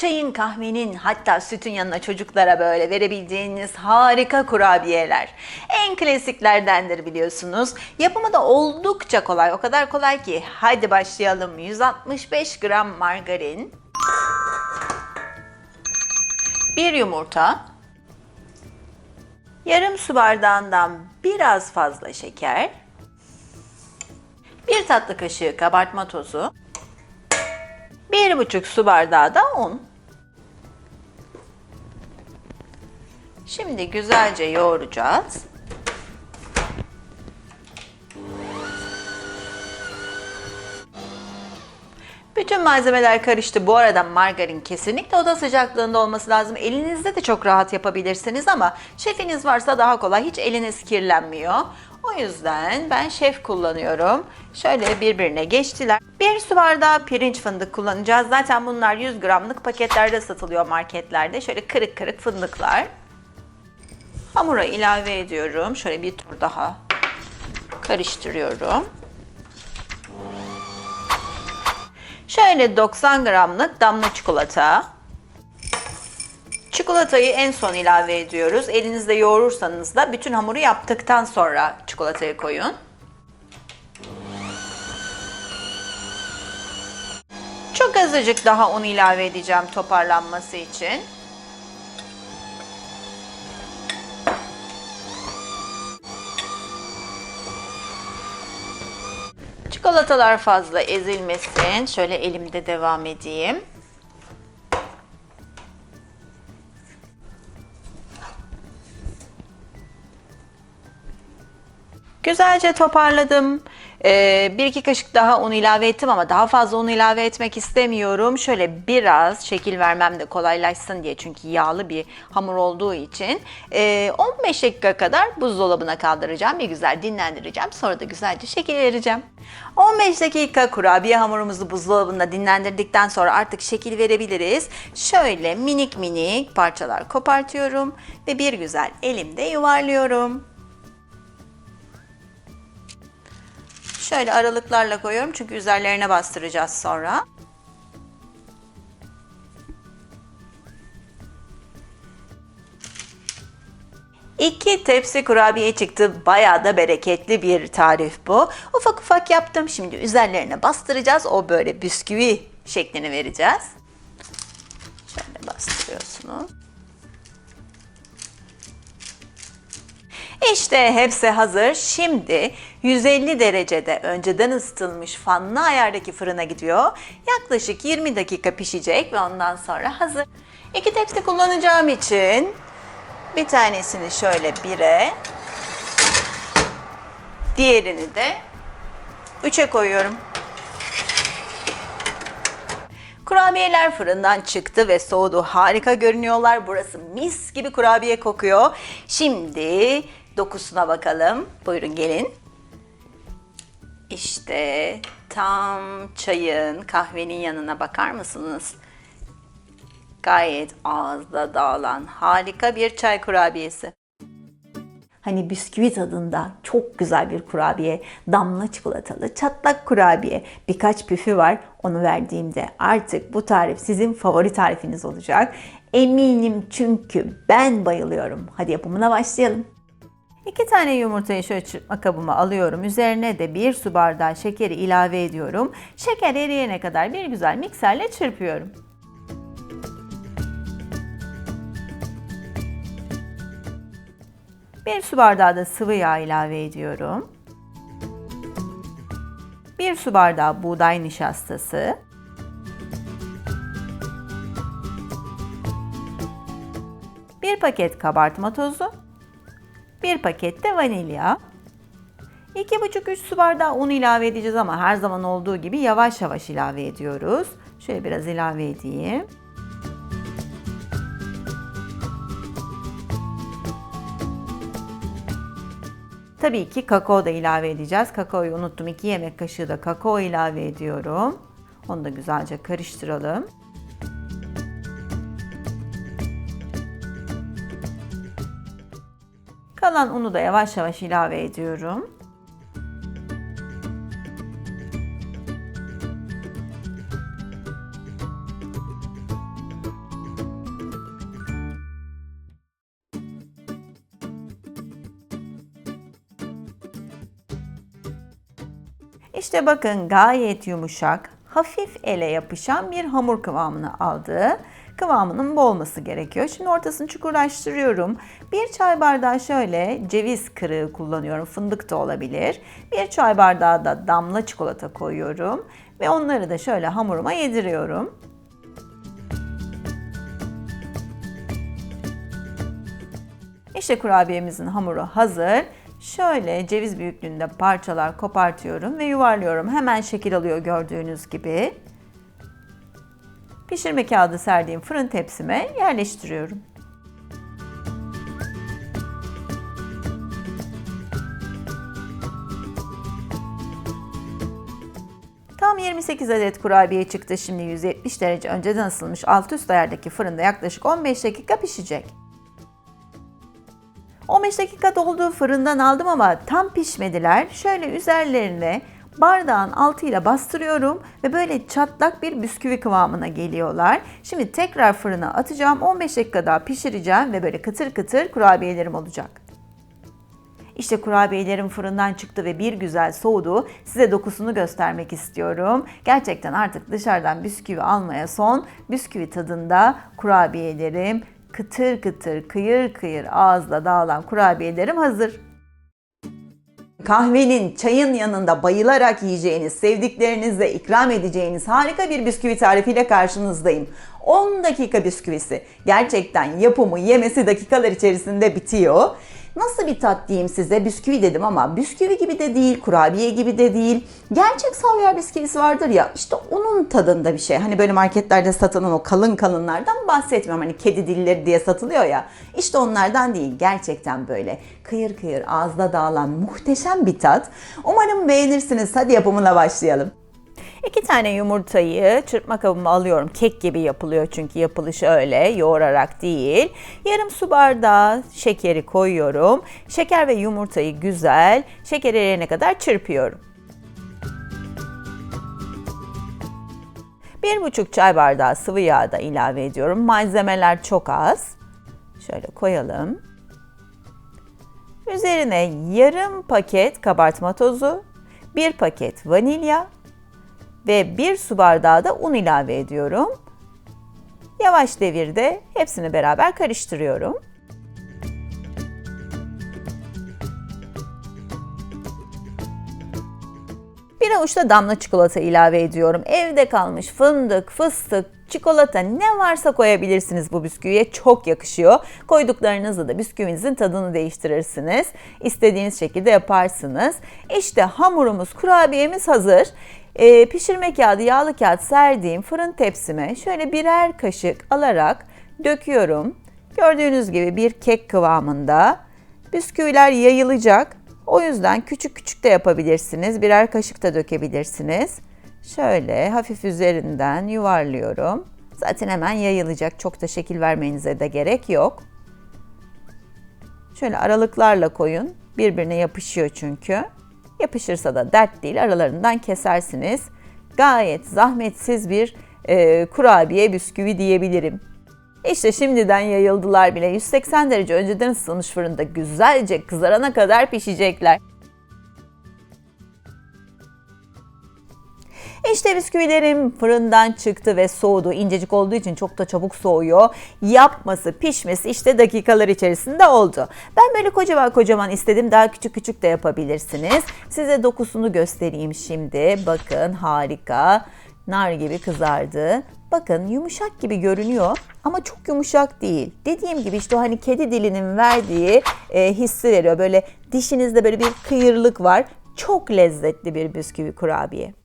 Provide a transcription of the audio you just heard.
çayın, kahvenin hatta sütün yanına çocuklara böyle verebileceğiniz harika kurabiyeler. En klasiklerdendir biliyorsunuz. Yapımı da oldukça kolay. O kadar kolay ki. Hadi başlayalım. 165 gram margarin. Bir yumurta. Yarım su bardağından biraz fazla şeker. Bir tatlı kaşığı kabartma tozu. Bir buçuk su bardağı da un. Şimdi güzelce yoğuracağız. Bütün malzemeler karıştı. Bu arada margarin kesinlikle oda sıcaklığında olması lazım. Elinizde de çok rahat yapabilirsiniz ama şefiniz varsa daha kolay. Hiç eliniz kirlenmiyor. O yüzden ben şef kullanıyorum. Şöyle birbirine geçtiler. Bir su bardağı pirinç fındık kullanacağız. Zaten bunlar 100 gramlık paketlerde satılıyor marketlerde. Şöyle kırık kırık fındıklar. Hamura ilave ediyorum. Şöyle bir tur daha karıştırıyorum. Şöyle 90 gramlık damla çikolata. Çikolatayı en son ilave ediyoruz. Elinizde yoğurursanız da bütün hamuru yaptıktan sonra çikolatayı koyun. Çok azıcık daha un ilave edeceğim toparlanması için. Çikolatalar fazla ezilmesin. Şöyle elimde devam edeyim. Güzelce toparladım. Ee, bir iki kaşık daha un ilave ettim ama daha fazla un ilave etmek istemiyorum. Şöyle biraz şekil vermem de kolaylaşsın diye çünkü yağlı bir hamur olduğu için. Ee, 15 dakika kadar buzdolabına kaldıracağım. Bir güzel dinlendireceğim. Sonra da güzelce şekil vereceğim. 15 dakika kurabiye hamurumuzu buzdolabında dinlendirdikten sonra artık şekil verebiliriz. Şöyle minik minik parçalar kopartıyorum ve bir güzel elimde yuvarlıyorum. Şöyle aralıklarla koyuyorum çünkü üzerlerine bastıracağız sonra. İki tepsi kurabiye çıktı. Bayağı da bereketli bir tarif bu. Ufak ufak yaptım. Şimdi üzerlerine bastıracağız. O böyle bisküvi şeklini vereceğiz. Şöyle bastırıyorsunuz. İşte hepsi hazır. Şimdi 150 derecede önceden ısıtılmış fanlı ayardaki fırına gidiyor. Yaklaşık 20 dakika pişecek ve ondan sonra hazır. İki tepsi kullanacağım için bir tanesini şöyle bire, diğerini de üçe koyuyorum. Kurabiyeler fırından çıktı ve soğudu. Harika görünüyorlar. Burası mis gibi kurabiye kokuyor. Şimdi dokusuna bakalım. Buyurun gelin. İşte tam çayın, kahvenin yanına bakar mısınız? Gayet ağızda dağılan harika bir çay kurabiyesi. Hani bisküvi tadında çok güzel bir kurabiye, damla çikolatalı, çatlak kurabiye. Birkaç püfü var. Onu verdiğimde artık bu tarif sizin favori tarifiniz olacak. Eminim çünkü ben bayılıyorum. Hadi yapımına başlayalım. İki tane yumurtayı şöyle çırpma kabıma alıyorum. Üzerine de bir su bardağı şekeri ilave ediyorum. Şeker eriyene kadar bir güzel mikserle çırpıyorum. Bir su bardağı da sıvı yağ ilave ediyorum. Bir su bardağı buğday nişastası. Bir paket kabartma tozu. Bir paket de vanilya. 2,5-3 su bardağı un ilave edeceğiz ama her zaman olduğu gibi yavaş yavaş ilave ediyoruz. Şöyle biraz ilave edeyim. Tabii ki kakao da ilave edeceğiz. Kakaoyu unuttum. 2 yemek kaşığı da kakao ilave ediyorum. Onu da güzelce karıştıralım. Kalan unu da yavaş yavaş ilave ediyorum. İşte bakın gayet yumuşak, hafif ele yapışan bir hamur kıvamını aldı Kıvamının bu olması gerekiyor. Şimdi ortasını çukurlaştırıyorum. Bir çay bardağı şöyle ceviz kırığı kullanıyorum. Fındık da olabilir. Bir çay bardağı da damla çikolata koyuyorum. Ve onları da şöyle hamuruma yediriyorum. İşte kurabiyemizin hamuru hazır. Şöyle ceviz büyüklüğünde parçalar kopartıyorum ve yuvarlıyorum. Hemen şekil alıyor gördüğünüz gibi. Pişirme kağıdı serdiğim fırın tepsime yerleştiriyorum. Tam 28 adet kurabiye çıktı. Şimdi 170 derece önceden ısınmış alt üst ayardaki fırında yaklaşık 15 dakika pişecek. 15 dakika doldu fırından aldım ama tam pişmediler. Şöyle üzerlerine bardağın altıyla bastırıyorum ve böyle çatlak bir bisküvi kıvamına geliyorlar. Şimdi tekrar fırına atacağım. 15 dakika daha pişireceğim ve böyle kıtır kıtır kurabiyelerim olacak. İşte kurabiyelerim fırından çıktı ve bir güzel soğudu. Size dokusunu göstermek istiyorum. Gerçekten artık dışarıdan bisküvi almaya son. Bisküvi tadında kurabiyelerim kıtır kıtır, kıyır kıyır ağızda dağılan kurabiyelerim hazır. Kahvenin, çayın yanında bayılarak yiyeceğiniz, sevdiklerinizle ikram edeceğiniz harika bir bisküvi tarifiyle karşınızdayım. 10 dakika bisküvisi. Gerçekten yapımı, yemesi dakikalar içerisinde bitiyor. Nasıl bir tat diyeyim size? Bisküvi dedim ama bisküvi gibi de değil, kurabiye gibi de değil. Gerçek Savyar bisküvisi vardır ya, işte onun tadında bir şey. Hani böyle marketlerde satılan o kalın kalınlardan bahsetmiyorum. Hani kedi dilleri diye satılıyor ya. İşte onlardan değil. Gerçekten böyle kıyır kıyır ağızda dağılan muhteşem bir tat. Umarım beğenirsiniz. Hadi yapımına başlayalım. İki tane yumurtayı çırpma kabıma alıyorum. Kek gibi yapılıyor çünkü yapılışı öyle yoğurarak değil. Yarım su bardağı şekeri koyuyorum. Şeker ve yumurtayı güzel şeker eriyene kadar çırpıyorum. Bir buçuk çay bardağı sıvı yağ da ilave ediyorum. Malzemeler çok az. Şöyle koyalım. Üzerine yarım paket kabartma tozu, bir paket vanilya, ve 1 su bardağı da un ilave ediyorum. Yavaş devirde hepsini beraber karıştırıyorum. Bir avuç da damla çikolata ilave ediyorum. Evde kalmış fındık, fıstık, çikolata ne varsa koyabilirsiniz bu bisküviye. Çok yakışıyor. Koyduklarınızla da bisküvinizin tadını değiştirirsiniz. İstediğiniz şekilde yaparsınız. İşte hamurumuz, kurabiyemiz hazır. E, pişirme kağıdı, yağlı kağıt serdiğim fırın tepsime şöyle birer kaşık alarak döküyorum. Gördüğünüz gibi bir kek kıvamında. Bisküviler yayılacak. O yüzden küçük küçük de yapabilirsiniz. Birer kaşık da dökebilirsiniz. Şöyle hafif üzerinden yuvarlıyorum. Zaten hemen yayılacak. Çok da şekil vermenize de gerek yok. Şöyle aralıklarla koyun. Birbirine yapışıyor çünkü. Yapışırsa da dert değil aralarından kesersiniz. Gayet zahmetsiz bir e, kurabiye bisküvi diyebilirim. İşte şimdiden yayıldılar bile. 180 derece önceden ısıtılmış fırında güzelce kızarana kadar pişecekler. İşte bisküvilerim fırından çıktı ve soğudu. İncecik olduğu için çok da çabuk soğuyor. Yapması, pişmesi işte dakikalar içerisinde oldu. Ben böyle kocaman kocaman istedim. Daha küçük küçük de yapabilirsiniz. Size dokusunu göstereyim şimdi. Bakın harika. Nar gibi kızardı. Bakın yumuşak gibi görünüyor ama çok yumuşak değil. Dediğim gibi işte hani kedi dilinin verdiği e, hissi veriyor. Böyle dişinizde böyle bir kıyırlık var. Çok lezzetli bir bisküvi kurabiye.